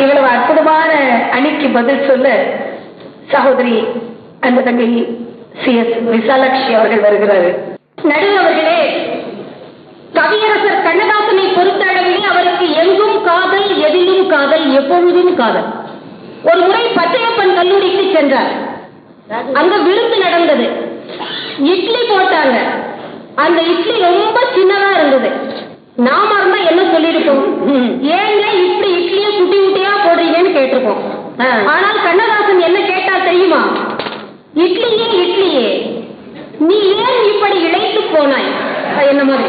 இவ்வளவு அற்புதமான அணிக்கு பதில் சொல்ல சகோதரி அந்த தங்கை சி எஸ் விசாலாட்சி அவர்கள் வருகிறார்கள் நடுவர்களே கவியரசர் கண்ணதாசனை பொறுத்தளவிலே அவருக்கு எங்கும் காதல் எதிலும் காதல் எப்பொழுதும் காதல். ஒரு முறை பச்சையப்பன் கல்லூரிக்கு சென்றார். அங்க விருந்து நடந்தது. இட்லி போட்டாங்க. அந்த இட்லி ரொம்ப சின்னதா இருந்தது. நாம இருந்தா என்ன சொல்லியிருப்போம்? ஏங்க ஆனால் கண்ணதாசன் என்ன கேட்டால் தெரியுமா? இட்லியே இட்லியே. நீ ஏன் இப்படி இழைத்து போனாய்? என்ன மாதிரி.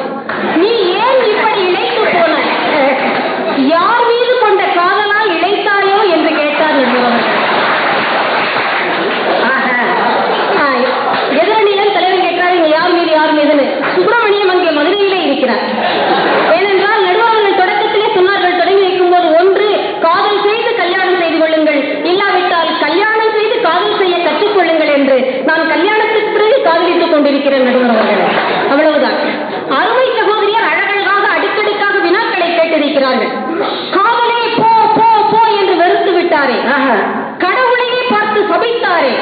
நீ ஏன் இப்படி இழைத்து போனாய் யார் மீது கொண்ட காதலால் இழைத்தாயோ என்று கேட்டார் நடுவர் எதிரணியில் தலைவர் கேட்கிறார் இங்க யார் மீது யார் மீதுன்னு சுப்பிரமணியம் அங்கே மதுரையிலே இருக்கிறார் ஏனென்றால் நடுவர்கள் தொடக்கத்திலே சொன்னார்கள் தொடங்கி வைக்கும்போது ஒன்று காதல் செய்து கல்யாணம் செய்து கொள்ளுங்கள் இல்லாவிட்டால் கல்யாணம் செய்து காதல் செய்ய கற்றுக்கொள்ளுங்கள் என்று நான் கல்யாணத்துக்கு பிறகு இருக்கிற கொண்டிருக்கிறேன் நடுவர் அவர்களே அவ்வளவுதான். அருமை சகோதரியார் அழகழகாக அடுக்கடுக்காக வினாக்களை கேட்டிருக்கிறார்கள். காவலே போ போ போ என்று வெறுத்து விட்டாரே. கடவுளையே பார்த்து சபித்தாரே.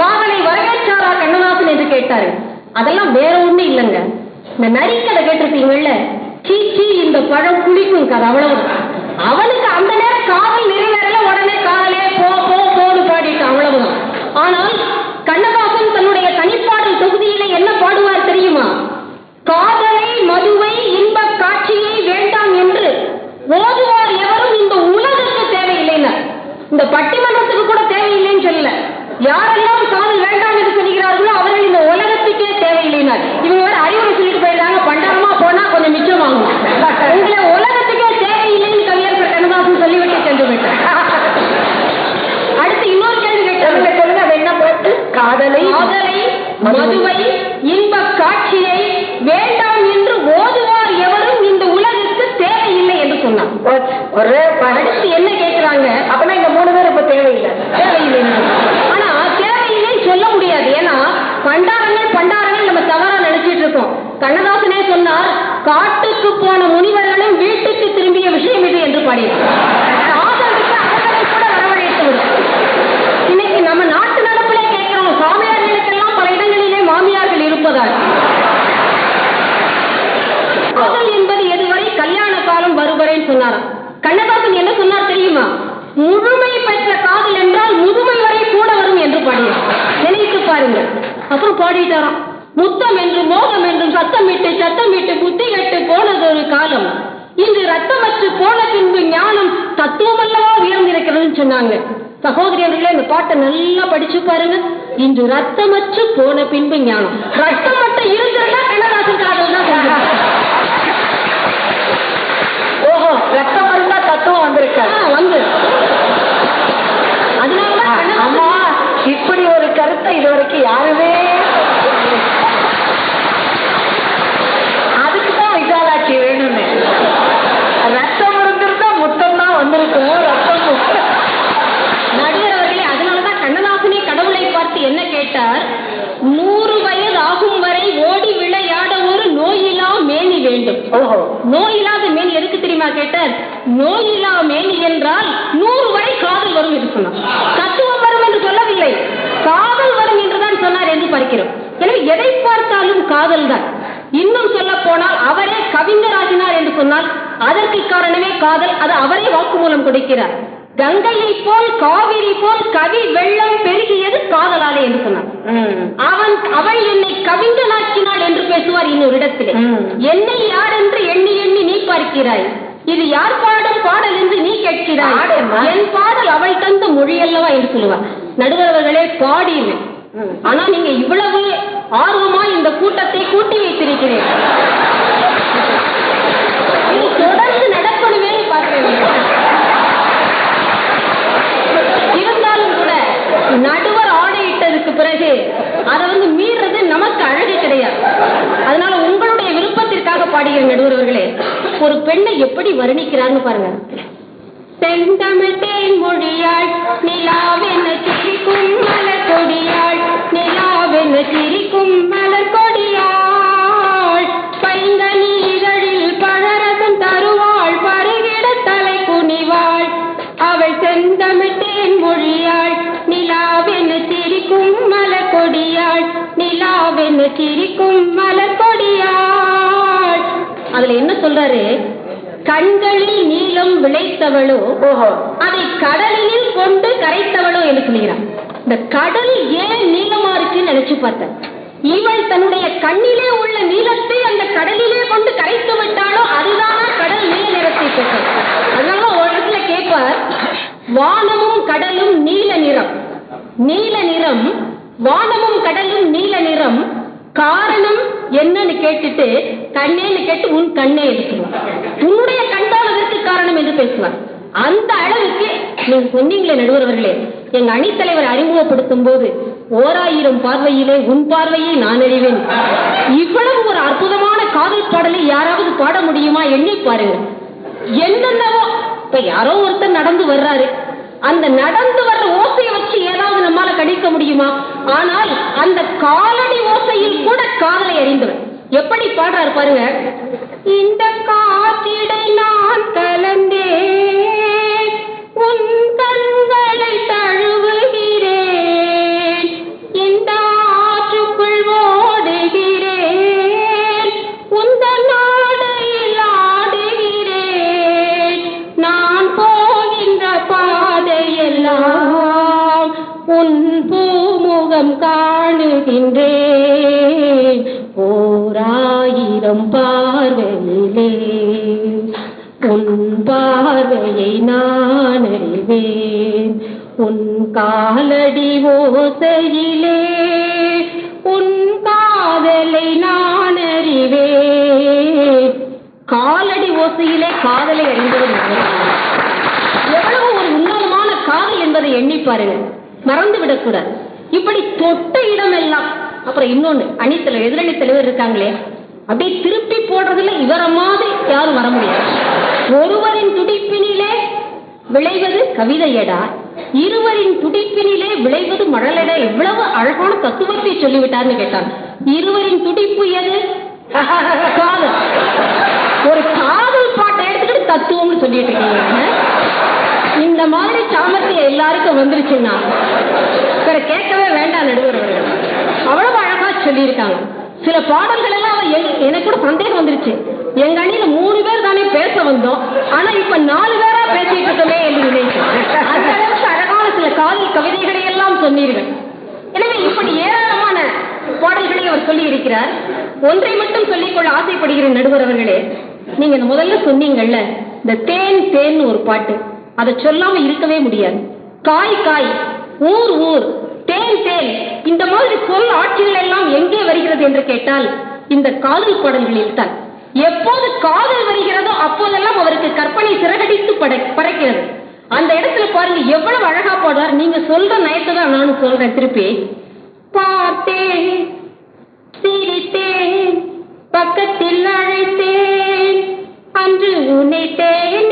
காவலை வரவேற்றாரா கண்ணதாசன் என்று கேட்டாரு. அதெல்லாம் வேற ஒண்ணு இல்லைங்க. இந்த நரிக்கதை கேட்டிருக்கீங்கல்ல சீச்சி இந்த பழம் குளிக்கும் கதை அவ்வளவு அவனுக்கு அந்த நேரம் காவல் நிறைவேறல உடனே காவலே போ போ போன்னு பாடிட்டு அவ்வளவுதான். ஆனால் தொகுதியில என்ன பாடுவார் தெரியுமா? காதலை மதுவை இன்ப காட்சியை வேண்டாம் என்று ஓதுவார் எவரும் இந்த உலகத்துக்கு தேவையில்லைன்னார் இந்த பட்டிமன்றத்துக்கு கூட தேவையில்லைன்னு சொல்லல. யாரெல்லாம் காதல் வேண்டாம் என்று சொல்கிறார்களோ அவர்கள் இந்த உலகத்துக்கே தேவையில்லைனார் இவங்க வேற அறிவுரை சொல்லிட்டு போயிடுறாங்க. பண்டாரமா போனா கொஞ்சம் மிச்சம் வாங்கும். உங்களை உலகத்துக்கே தேவையில்லைன்னு கவியரசர் கண்ணதாசன் சொல்லிவிட்டு சென்று விட்டார். அடுத்து இன்னொரு கேள்வி கேட்டாங்க அது என்ன பாட்டு? காதலை காதலை மதுவை இன்ப காட்சியை வேண்டாம் என்று ஓதுவார் எவரும் இந்த உலகுக்கு தேவையில்லை என்று சொன்னார். ஒரே அடுத்து என்ன கேட்கிறாங்க அப்பனா இந்த மூணு பேர் இப்ப தேவையில்லை. தேவையில்லை. ஆனா தேவையில்லைன்னு சொல்ல முடியாது. ஏன்னா பண்டாரங்கள் பண்டாரங்கள் நம்ம தவறா நினைச்சிட்டு இருக்கோம். கண்ணதாசனே சொன்னார் காட்டுக்கு போன முனிவர்களும் வீட்டுக்கு திரும்பிய விஷயம் இது என்று காதலுக்கு அவர்களை கூட வரவழைத்து இன்னைக்கு நம்ம நாட்டு சொன்னாராம். கண்ணதாசன் என்ன சொன்னார் தெரியுமா? முழுமை பெற்ற காதல் என்றால் முதுமை வரை கூட வரும் என்று பாடினார். நினைத்து பாருங்கள். அப்புறம் பாடிட்டாராம். முத்தம் என்று மோகம் என்றும் சத்தமிட்டு சத்தமிட்டு புத்தி கெட்டு போனது ஒரு காலம். இன்று ரத்தமற்று போன பின்பு ஞானம் தத்துவம் அல்லவா உயர்ந்திருக்கிறதுன்னு சொன்னாங்க. சகோதரி அவர்களே இந்த பாட்டை நல்லா படிச்சு பாருங்க. இன்று ரத்தமற்று போன பின்பு ஞானம். ரத்தம் மட்டும் இருந்திருந்தா கண்ணதாசன் காதல் தான் செஞ்சிருப்பார். ஓஹோ ரத்தம் இருந்தா தத்துவம் வந்திருக்காரு ஆ, வந்து அதனாலதான் கண்ணதாசன் அம்மா இப்படி கருத்தை இது வரைக்கும் யாருமே அதுக்கு தான் விசாலாட்சி வேணும்னு. ரத்தம் இருந்திருந்தா முத்தம் தான் வந்திருக்கும் ரத்தம். நடுவர் அவர்களே அதனாலதான் கண்ணதாசனே கடவுளை பார்த்து என்ன கேட்டார்? நூறு வயது ஆகும் வரை ஓடி விளையாட ஒரு நோயிலா மேனி வேண்டும். ஓஹோ. நோயில்லாத மேனி எதுக்கு தெரியுமா கேட்டார்? நோயில்லா மேனி என்றால் நூறு வரை காதல் வரும் என்று சொன்னார் தத்துவம் வரும் என்று சொல்லவில்லை காதல் வரும் என்றுதான் சொன்னார் என்று பார்க்கிறோம் எனவே எதை பார்த்தாலும் காதல் தான் இன்னும் சொல்ல போனால் அவரே கவிஞராகினார் என்று சொன்னால் அதற்கு காரணமே காதல் அது அவரே வாக்குமூலம் கொடுக்கிறார். கங்கையை போல் காவிரி போல் கவி வெள்ளம் பெருகியது காதலாலே என்று சொன்னார். அவன் அவள் என்னை கவிஞனாக்கினாள் என்று பேசுவார் இன்னொரு இடத்திலே. என்னை யார் என்று எண்ணி எண்ணி நீ பார்க்கிறாய்? இது யார் பாடும் பாடல் என்று நீ கேட்கிறாய். என் பாடல் அவள் தந்த மொழி அல்லவா என்று சொல்லுவார். நடுவர்களே பாடியது ம். ஆனா நீங்க இவ்வளவு ஆர்வமா இந்த கூட்டத்தை கூட்டி வைத்திருக்கிறேன். தொடர்ந்து நடக்கணுமே பார்க்கிறேன் இருந்தாலும் கூட நடுவர் ஆணையிட்டதுக்கு பிறகு அதை வந்து மீறது நமக்கு அழகு கிடையாது. அதனால உங்களுடைய விருப்பத்திற்காக பாடுகிற நடுவர்களே ஒரு பெண்ணை எப்படி வர்ணிக்கிறார்னு பாருங்க. செந்தமிழ் தேன் மொழியாள் நிலாவென சிரிக்கும் சிரிக்கும் மலர் கொடியாள் அதுல என்ன சொல்றாரு? கண்களில் நீலம் விளைத்தவளோ ஓஹோ. அதை கடலில் கொண்டு கரைத்தவளோ என்று சொல்கிறார் இந்த கடல் ஏன் நீளமா இருக்குன்னு நினைச்சு பார்த்தேன். இவள் தன்னுடைய கண்ணிலே உள்ள நீளத்தை அந்த கடலிலே கொண்டு கரைத்து விட்டாலோ அதுதான் கடல் நீல நிறத்தை பெற்றது. அதனால ஒரு இடத்துல கேட்பார் வானமும் கடலும் நீல நிறம். நீல நிறம் வானமும் கடலும் நீல நிறம் காரணம் என்னன்னு கேட்டுட்டு கண்ணேன்னு கேட்டு உன் கண்ணே என்று உன்னுடைய கண்தான் அதற்கு காரணம் என்று பேசுவார். அந்த அளவுக்கு நீங்க சொன்னீங்களே நடுவர் அவர்களே எங்க அணித்தலைவர் அறிமுகப்படுத்தும் போது ஓராயிரம் பார்வையிலே உன் பார்வையை நான் அறிவேன் இவ்வளவு ஒரு அற்புதமான காதல் பாடலை யாராவது பாட முடியுமா எண்ணி பாருங்க என்னென்னவோ இப்ப யாரோ ஒருத்தர் நடந்து வர்றாரு. அந்த நடந்து வர்ற கடிக்க முடியுமா? ஆனால் அந்த காலடி ஓசையில் கூட காதலை அறிந்தவர். எப்படி பாடுறாரு பாருங்க. இந்த காத்திட உலகம் காணுகின்றேன். ஓராயிரம் பார்வையிலே உன் பார்வையை நான் அறிவேன். உன் காலடி ஓசையிலே உன் காதலை நான் அறிவேன். காலடி ஓசையிலே காதலை அறிந்தவர் எவ்வளவு ஒரு உன்னதமான காதல் என்பதை எண்ணி பாருங்கள். மறந்து விடக்கூடாது இப்படி தொட்ட இடமெல்லாம். அப்புறம் இன்னொன்னு அணித்தலைவர் எதிரணி தலைவர் இருக்காங்களே அப்படியே திருப்பி போடுறதுல இவர மாதிரி யாரும் வர முடியாது. ஒருவரின் துடிப்பினிலே விளைவது கவிதையடா இருவரின் துடிப்பினிலே விளைவது மழலடா எவ்வளவு அழகான தத்துவத்தை சொல்லிவிட்டார்னு கேட்டாங்க இருவரின் துடிப்பு எது? காதல். ஒரு காதல் பாட்டை எடுத்துக்கிட்டு தத்துவம்னு சொல்லிட்டு இருக்கீங்க. இந்த மாதிரி எல்லாருக்கும் வந்துருச்சுன்னா வேற கேட்கவே வேண்டாம் நடுவர் அவர்கள். அவ்வளவு அழகா சொல்லியிருக்காங்க. சில பாடல்கள் எல்லாம் எனக்கு கூட சந்தேகம் வந்துருச்சு. எங்க அணியில மூணு பேர் தானே பேச வந்தோம். ஆனா இப்ப நாலு பேரா பேசிட்டு இருக்கோமே என்று நினைச்சேன் அந்த அளவுக்கு அழகான சில காதல் கவிதைகளை எல்லாம் சொன்னீர்கள். எனவே இப்படி ஏராளமான பாடல்களை அவர் சொல்லி இருக்கிறார் ஒன்றை மட்டும் சொல்லிக்கொள்ள ஆசைப்படுகிற நடுவர் அவர்களே. நீங்க முதல்ல சொன்னீங்கல்ல இந்த தேன் தேன் ஒரு பாட்டு. அதை சொல்லாம இருக்கவே முடியாது. காய் காய் ஊர் ஊர் தேன் தேன். இந்த மாதிரி சொல் ஆட்சிகள் எல்லாம் எங்கே வருகிறது என்று கேட்டால் இந்த காதல் பாடல்களில் தான். எப்போது காதல் வருகிறதோ அப்போதெல்லாம் அவருக்கு கற்பனை சிறகடித்து படை படைக்கிறது. அந்த இடத்துல பாருங்க எவ்வளவு அழகா பாடுவார். நீங்க சொல்ற நயத்தை தான் நானும் சொல்றேன் திருப்பி. பார்த்தேன் சிரித்தேன் பக்கத்தில் அழைத்தேன் அன்று உன்னை தேன்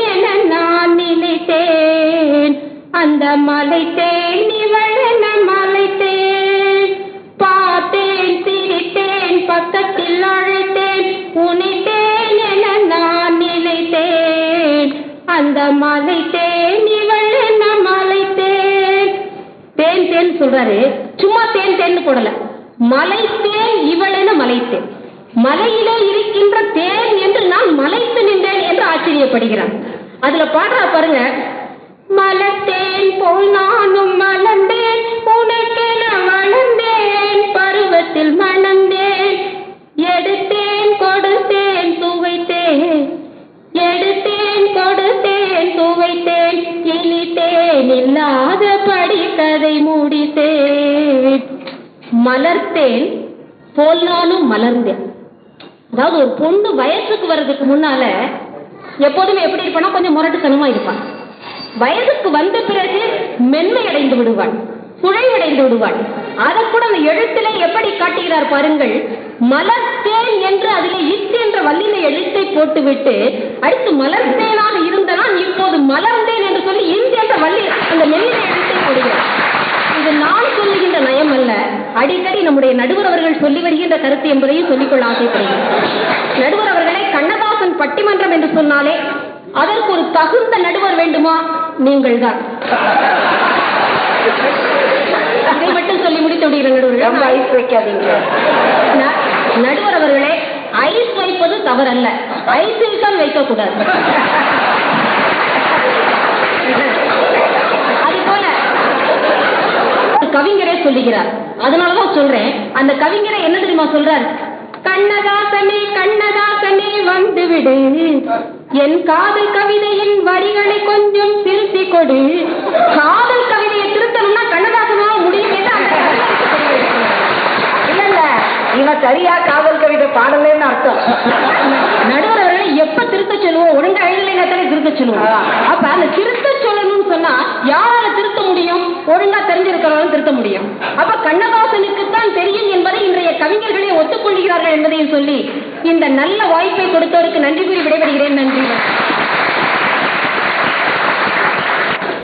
நினைத்தேன் அந்த மலைத்தேன் இவளென மலைத்தேன் பார்த்தேன் சிரித்தேன் பக்கத்தில் அழைத்தேன். புனித்தேன் என நான் நினைத்தேன். அந்த மலைத்தேன் இவளென மலைத்தேன் தேன். தேன் சொல்றாரு. சும்மா தேன் தேன் போடல. மலைத்தேன் இவளென மலைத்தேன். மலையிலே இருக்கின்ற தேன் என்று நான் மலைத்து நின்றேன் என்று ஆச்சரியப்படுகிறான். அதுல பாடுறா பாருங்க. மலத்தேன் போல் நானும் மலர்ந்தேன் உனக்கென வளர்ந்தேன் பருவத்தில் மணந்தேன் எடுத்தேன் கொடுத்தேன் சுவைத்தேன் எடுத்தேன் கொடுத்தேன் சுவைத்தேன் இனித்தேன் இல்லாத படி கதை முடித்தேன். மலர்த்தேன் போல் நானும் மலர்ந்தேன். அதாவது ஒரு பொண்ணு வயசுக்கு வர்றதுக்கு முன்னால எப்போதுமே எப்படி இருப்பானா கொஞ்சம் முரட்டுத்தனமா இருப்பான் வயதுக்கு வந்த பிறகு மென்மை அடைந்து விடுவாள் குழைவடைந்து விடுவாள். அதை கூட அந்த எழுத்திலே எப்படி காட்டுகிறார் பாருங்கள். மலர்த்தேன் என்று அதிலே இத்து என்ற வல்லின எழுத்தை போட்டுவிட்டு அடுத்து மலர்த்தேனாக இருந்த நான் இப்போது மலர்ந்தேன் என்று சொல்லி இந்து என்ற வள்ளி அந்த மெல்லின எழுத்தை போடுகிறார். இது நான் சொல்லுகின்ற நயம் அல்ல. அடிக்கடி நம்முடைய நடுவர் அவர்கள் சொல்லி வருகின்ற கருத்து என்பதையும் சொல்லிக்கொள்ள ஆசைப்படுகிறேன். நடுவர் அவர்களே கண்ணதாசன் பட்டிமன்றம் என்று சொன்னாலே அதற்கு ஒரு தகுந்த நடுவர் வேண்டுமா? நீங்கள்தான். இதை மட்டும் சொல்லி முடித்து விடுகிறேன் ரொம்ப நடுவர்களே ஐஸ் வைக்காதீங்க. நடுவர் அவர்களே ஐஸ் வைப்பது தவறல்ல. ஐஸில் தான் வைக்கக்கூடாது. அது போல ஒரு கவிஞரே சொல்லுகிறார். அதனாலதான் சொல்றேன். அந்த கவிஞரை என்ன தெரியுமா சொல்றார்? கண்ணதாசனே கண்ணதாசனே வந்து விடு. என் காதல் கவிதையின் வரிகளை கொஞ்சம் திருத்தி கொடு காதல் கவிதையை திருத்தணும்னா கண்ணதாசனால முடியும் இல்ல இல்ல இவன் சரியா காதல் கவிதை பாடலன்னு அர்த்தம். நடுவர் அவர்களை எப்ப திருத்த சொல்லுவோம் ஒழுங்கா எழுதலைன்னா தானே திருத்த சொல்லுவோம். அப்ப அந்த திருத்த சொன்னா யாரால திருத்த முடியும்? ஒழுங்கா தெரிஞ்சிருக்கிறவங்க திருத்த முடியும். அப்ப கண்ணதாசனுக்கு தான் தெரியும் என்பதை இன்றைய கவிஞர்களே ஒத்துக்கொள்கிறார்கள் என்பதையும் சொல்லி இந்த நல்ல வாய்ப்பை கொடுத்தவருக்கு நன்றி கூறி விடைபெறுகிறேன். நன்றி.